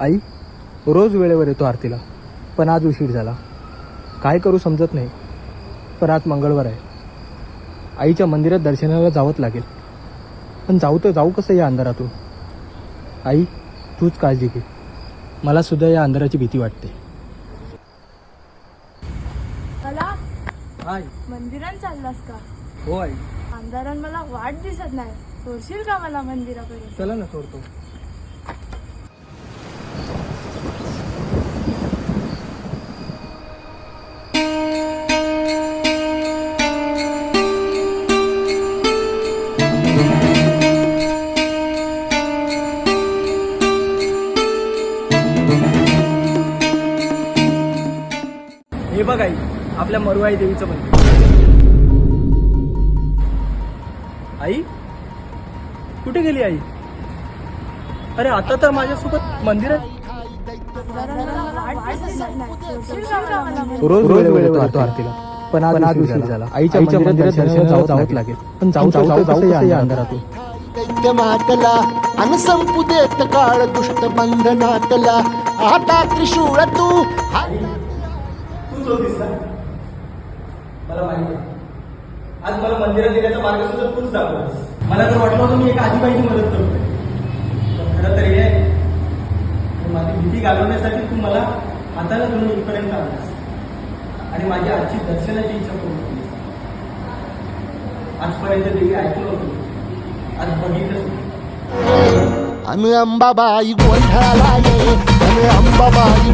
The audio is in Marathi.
आई रोज वेळेवर येतो आरतीला पण आज उशीर झाला. काय करू समजत नाही पण आज मंगळवार आहे. आईच्या मंदिरात दर्शनाला जावंच लागेल. पण जाऊ तर जाऊ कसं या अंधारातून? आई तूच काळजी घे. मला सुद्धा या अंधाराची भीती वाटते. मला? हाय मंदिरात चाललास का? हो आई. अंधारात मला वाट दिसत नाही. सोडशील का मला मंदिरापर्यंत चला ना सोडतो हे बघ आई आपल्या मरुआई देवीचं मंदिर. आई कुठे गेली आई? अरे आता तर माझ्यासोबत मंदिरात मला रोज वेळेवर येतो आरतीला. पण आज आज उशीर झाला. आईच्या मंदिरात दर्शनाला जावंच लागेल. पण जाऊ जाऊ जाऊ कसं या अंधारातून दैत्य मातला अन संपू देत काळ दुष्ट बंधनातला आता त्रिशूळ तू तूच होतीस ना मला माहिती आहे. आज मला मंदिरात येण्याचा मार्ग सुद्धा तूच दाखवतोस. मला तर वाटलं होतं मी एक आजीबाईची मदत करतोय पण खरं तरी आहे. माझी भीती घालवण्यासाठी तू मला हाताला धरून इथपर्यंत आणलास. आणि माझी आजची दर्शनाची इच्छा पूर्ण केली आजपर्यंत देवी ऐकलं होतं. आज बघितलं अन अंबाबाई गोंधळाला ये. अन अंबाबाई